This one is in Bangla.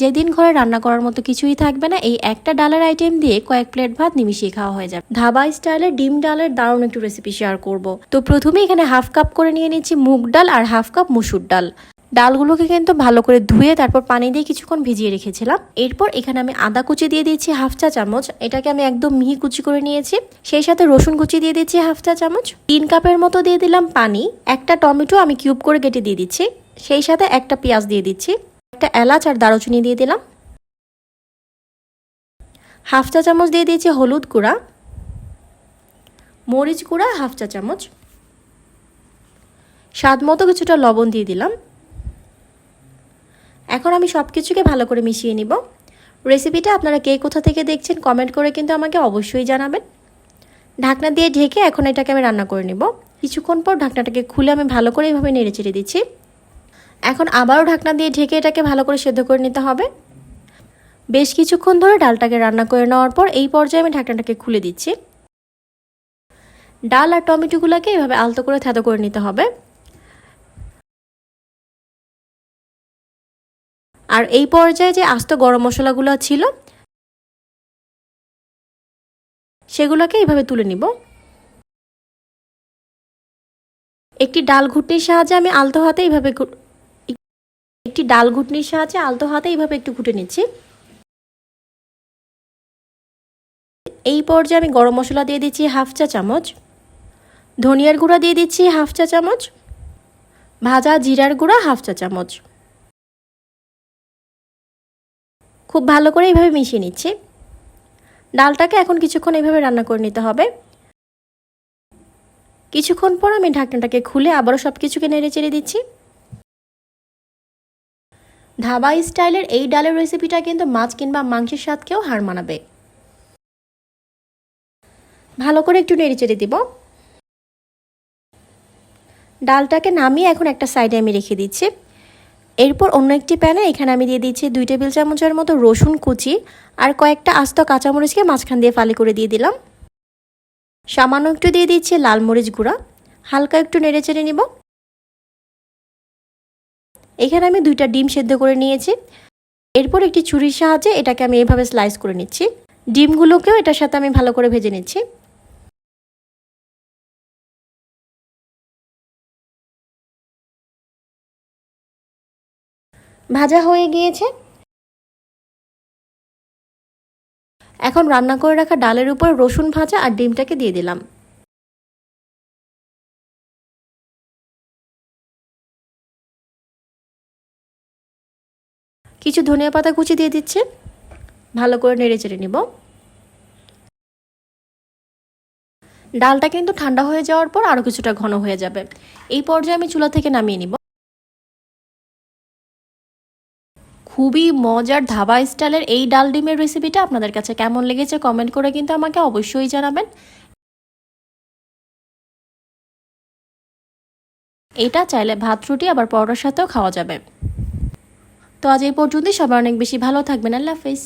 যেদিন ঘরে রান্না করার মতো কিছুই থাকবে না, এই একটা ডালের আইটেম দিয়ে কয়েক প্লেট ভাত নিমিশিয়ে খাওয়া হয়ে যাবে। ধাবা স্টাইলে ডিম ডালের দারুণ একটু রেসিপি শেয়ার করব। তো প্রথমে এখানে হাফ কাপ করে নিয়ে নিচ্ছি মুগ ডাল আর হাফ কাপ মুসুর ডাল। ডালগুলোকে কিন্তু ভালো করে ধুয়ে তারপর পানি দিয়ে কিছুক্ষণ ভিজিয়ে রেখেছিলাম। এরপর এখানে আমি আদা কুচি দিয়ে দিচ্ছি হাফ চা চামচ। এটাকে আমি একদম মিহি কুচি করে নিয়েছি। সেই সাথে রসুন কুচি দিয়ে দিচ্ছি হাফ চা চামচ। তিন কাপের মতো দিয়ে দিলাম পানি। একটা টমেটো আমি কিউব করে কেটে দিয়ে দিচ্ছি। সেই সাথে একটা পেঁয়াজ দিয়ে দিচ্ছি। একটা এলাচ আর দারুচিনি দিয়ে দিলাম। হাফ চা চামচ দিয়ে দিয়েছি হলুদ গুঁড়া, মরিচ গুঁড়া হাফ চা চামচ, স্বাদ মতো কিছুটা লবণ দিয়ে দিলাম। এখন আমি সব কিছুকে ভালো করে মিশিয়ে নিব। রেসিপিটা আপনারা কে কোথা থেকে দেখছেন কমেন্ট করে কিন্তু আমাকে অবশ্যই জানাবেন। ঢাকনা দিয়ে ঢেকে এখন এটাকে আমি রান্না করে নিব। কিছুক্ষণ পর ঢাকনাটাকে খুলে আমি ভালো করে এইভাবে নেড়ে চেড়ে দিচ্ছি। এখন আবারও ঢাকনা দিয়ে ঢেকে এটাকে ভালো করে সেদ্ধ করে নিতে হবে। বেশ কিছুক্ষণ ধরে ডালটাকে রান্না করে নেওয়ার পর এই পর্যায়ে আমি ঢাকনাটাকে খুলে দিচ্ছি। ডাল আর টমেটোগুলোকে এভাবে আলতো করে থেতো করে নিতে হবে। আর এই পর্যায়ে যে আস্ত গরম মশলাগুলো ছিল, সেগুলোকে এইভাবে তুলে নিব। একটি ডাল ঘুটনির সাহায্যে আমি আলতো হাতে এইভাবে ডাল ঘুটনির সাহায্যে আলতো হাতে এইভাবে একটু ঘুটে নিচ্ছি। এই পর্যায়ে আমি গরম মশলা দিয়ে দিচ্ছি হাফ চা চামচ। ধনিয়ার গুঁড়া দিয়ে দিচ্ছি হাফ চা চামচ। ভাজা জিরার গুঁড়া হাফ চা চামচ। খুব ভালো করে এইভাবে মিশিয়ে নিচ্ছি। ডালটাকে এখন কিছুক্ষণ এইভাবে রান্না করে নিতে হবে। কিছুক্ষণ পর আমি ঢাকনাটাকে খুলে আবারও সব কিছুকে নেড়ে চেড়ে দিচ্ছি। ধাবা স্টাইলের এই ডালের রেসিপিটা কিন্তু মাছ কিংবা মাংসের স্বাদকেও হার মানাবে। ভালো করে একটু নেড়ে চেড়ে দিব। ডালটাকে নামিয়ে এখন একটা সাইডে আমি রেখে দিচ্ছি। এরপর অন্য একটি প্যানে এখানে আমি দিয়ে দিচ্ছি দুই টেবিল চামচের মতো রসুন কুচি আর কয়েকটা আস্ত কাঁচামরিচকে মাঝখান দিয়ে ফালি করে দিয়ে দিলাম। সামান্য একটু দিয়ে দিচ্ছি লাল মরিচ গুঁড়া। হালকা একটু নেড়ে চেড়ে নিব। এখানে আমি দুইটা ডিম সেদ্ধ করে নিয়েছি। এরপর একটি ছুরির সাহায্যে এটাকে আমি এভাবে স্লাইস করে নিচ্ছি। ডিমগুলোকেও এটার সাথে আমি ভালো করে ভেজে নিচ্ছি। ভাজা হয়ে গিয়েছে। এখন রান্না করে রাখা ডালের উপর রসুন ভাজা আর ডিমটাকে দিয়ে দিলাম। কিছু ধনিয়া পাতা কুচি দিয়ে দিচ্ছে। ভালো করে নেড়ে চেড়ে নিব। ডালটা কিন্তু ঠান্ডা হয়ে যাওয়ার পর আরও কিছুটা ঘন হয়ে যাবে। এই পর্যায়ে আমি চুলা থেকে নামিয়ে নিব। খুবই মজার ধাবা স্টাইলের এই ডাল ডিমের রেসিপিটা আপনাদের কাছে কেমন লেগেছে কমেন্ট করে কিন্তু আমাকে অবশ্যই জানাবেন। এটা চাইলে ভাত, রুটি, আবার পরোটার সাথেও খাওয়া যাবে। তো আজ এই পর্যন্তই। সবাই অনেক বেশি ভালো থাকবেন। আল্লাহ হাফিজ।